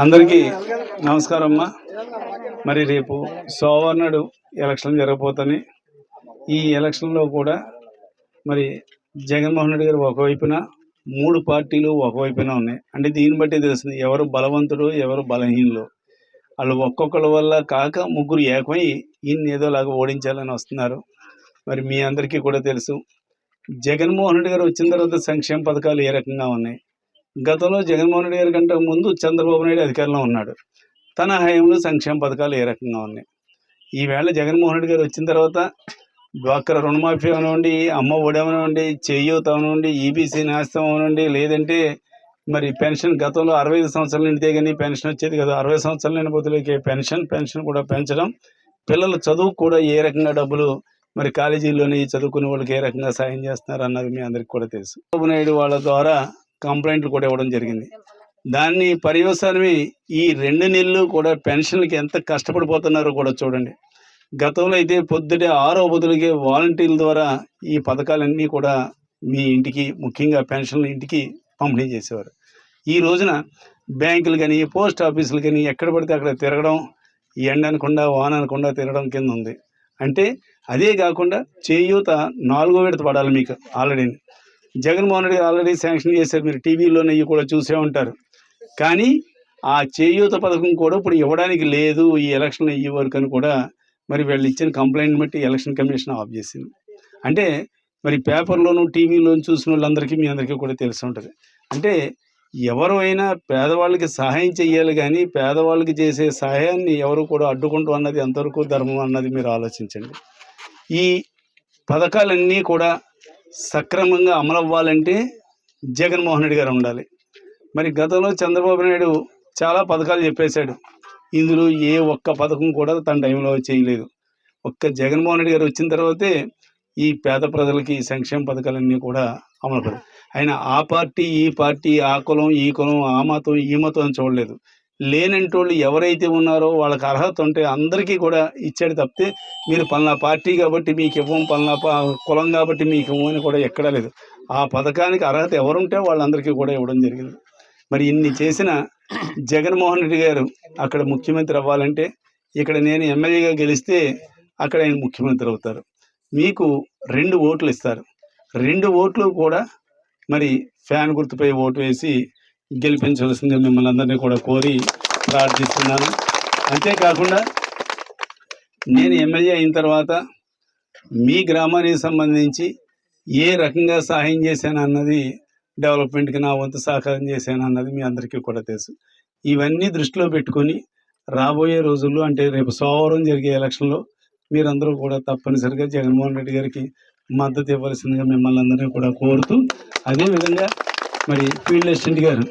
అందరికీ నమస్కారం అమ్మా మరి రేపు సోమవారం నాడు ఎలక్షన్ జరగబోతున్నాయి ఈ ఎలక్షన్లో కూడా మరి జగన్మోహన్ రెడ్డి గారు ఒకవైపున మూడు పార్టీలు ఒకవైపున ఉన్నాయి. అంటే దీన్ని బట్టి తెలుస్తుంది ఎవరు బలవంతుడు ఎవరు బలహీనులు. వాళ్ళు ఒక్కొక్కరి వల్ల కాక ముగ్గురు ఏకమై ఈయన్ని ఏదోలాగా ఓడించాలని వస్తున్నారు. మరి మీ అందరికీ కూడా తెలుసు జగన్మోహన్ రెడ్డి గారు వచ్చిన తర్వాత సంక్షేమ పథకాలు ఏ రకంగా ఉన్నాయి? గతంలో జగన్మోహన్ రెడ్డి గారి కంటే ముందు చంద్రబాబు నాయుడు అధికారంలో ఉన్నాడు. తన హయాంలో సంక్షేమ పథకాలు ఏ రకంగా ఉన్నాయి? ఈవేళ జగన్మోహన్ రెడ్డి గారు వచ్చిన తర్వాత డ్వాక్రా రుణమాఫీ అవనివ్వండి అమ్మ ఒడి అవనివ్వండి చేయూత అవనివ్వండి ఈబీసీ నేస్తం అవనివ్వండి లేదంటే మరి పెన్షన్ గతంలో అరవై ఐదు సంవత్సరాలు నిండితే కానీ పెన్షన్ వచ్చేది కదా అరవై సంవత్సరాలు నిండిన బదులుకి పెన్షన్ పెన్షన్ కూడా పెంచడం పిల్లల చదువు కూడా ఏ రకంగా డబ్బులు మరి కాలేజీల్లోని చదువుకునే వాళ్ళకి ఏ రకంగా సాయం చేస్తున్నారు అన్నది మీ అందరికీ కూడా తెలుసు. బాబు నాయుడు వాళ్ళ ద్వారా కంప్లైంట్లు కూడా ఇవ్వడం జరిగింది. దాన్ని పర్యవసానమే ఈ రెండు నెలలు కూడా పెన్షన్లకి ఎంత కష్టపడిపోతున్నారో కూడా చూడండి. గతంలో అయితే పొద్దుటే ఆరో బదులుగే వాలంటీర్ల ద్వారా ఈ పథకాలన్నీ కూడా మీ ఇంటికి ముఖ్యంగా పెన్షన్లు ఇంటికి పంపిణీ చేసేవారు. ఈ రోజున బ్యాంకులు కానీ పోస్ట్ ఆఫీసులు కానీ ఎక్కడ పడితే అక్కడ తిరగడం ఎండ అనకుండా వాన అనకుండా తిరగడం కింద ఉంది. అంటే అదే కాకుండా చేయూత నాలుగో విడత పడాలి మీకు already. Jaganmohan Reddy already sanction చేశారు. మీరు టీవీలోనే ఇవి కూడా చూసే ఉంటారు. కానీ ఆ చేయూత పథకం కూడా ఇప్పుడు ఇవ్వడానికి లేదు. ఈ ఎలక్షన్ అయ్యే వరకు అని కూడా మరి వీళ్ళు ఇచ్చిన కంప్లైంట్ బట్టి ఎలక్షన్ కమిషన్ ఆఫ్ చేసింది. అంటే మరి పేపర్లోను టీవీలోను చూసిన వాళ్ళందరికీ మీ అందరికీ కూడా తెలిసి ఉంటుంది. అంటే ఎవరు అయినా పేదవాళ్ళకి సహాయం చేయాలి కానీ పేదవాళ్ళకి చేసే సహాయాన్ని ఎవరు కూడా అడ్డుకుంటూ అన్నది ఎంతవరకు ధర్మం అన్నది మీరు ఆలోచించండి. ఈ పథకాలన్నీ కూడా సక్రమంగా అమలవ్వాలంటే జగన్మోహన్ రెడ్డి గారు ఉండాలి. మరి గతంలో చంద్రబాబు నాయుడు చాలా పథకాలు చెప్పేశాడు. ఇందులో ఏ ఒక్క పథకం కూడా తన టైంలో చేయలేదు. ఒక్క జగన్మోహన్ రెడ్డి గారు వచ్చిన తర్వాతే ఈ పేద ప్రజలకి సంక్షేమ పథకాలన్నీ కూడా అమలు ఆయన ఆ పార్టీ ఈ పార్టీ ఆ కులం ఈ కులం ఆ మతం ఈ మతం అని చూడలేదు. లేనంటోళ్ళు ఎవరైతే ఉన్నారో వాళ్ళకి అర్హత ఉంటే అందరికీ కూడా ఇచ్చాడు తప్పితే మీరు పలానా పార్టీ కాబట్టి మీకు ఇవ్వం పలానా పా కులం కాబట్టి మీకు ఇవ్వం అని కూడా ఎక్కడా లేదు. ఆ పథకానికి అర్హత ఎవరుంటే వాళ్ళందరికీ కూడా ఇవ్వడం జరిగింది. మరి ఇన్ని చేసిన జగన్మోహన్ రెడ్డి గారు అక్కడ ముఖ్యమంత్రి అవ్వాలంటే ఇక్కడ నేను ఎమ్మెల్యేగా గెలిస్తే అక్కడ ఆయన ముఖ్యమంత్రి అవుతారు. మీకు రెండు ఓట్లు ఇస్తారు. రెండు ఓట్లు కూడా మరి ఫ్యాన్ గుర్తుపై ఓటు వేసి గెలిపించవలసిందిగా మిమ్మల్ని అందరినీ కూడా కోరి ప్రార్థిస్తున్నాను. అంతేకాకుండా నేను ఎమ్మెల్యే అయిన తర్వాత మీ గ్రామానికి సంబంధించి ఏ రకంగా సహాయం చేశాను అన్నది డెవలప్మెంట్కి నా వంతు సహకారం చేశాను అన్నది మీ అందరికీ కూడా తెలుసు. ఇవన్నీ దృష్టిలో పెట్టుకొని రాబోయే రోజుల్లో అంటే రేపు సోమవారం జరిగే ఎలక్షన్లో మీరందరూ కూడా తప్పనిసరిగా జగన్మోహన్ రెడ్డి గారికి మద్దతు ఇవ్వాల్సిందిగా మిమ్మల్ని అందరినీ కూడా కోరుతూ అదేవిధంగా మరి ఫీల్డ్ అసిస్టెంట్ గారు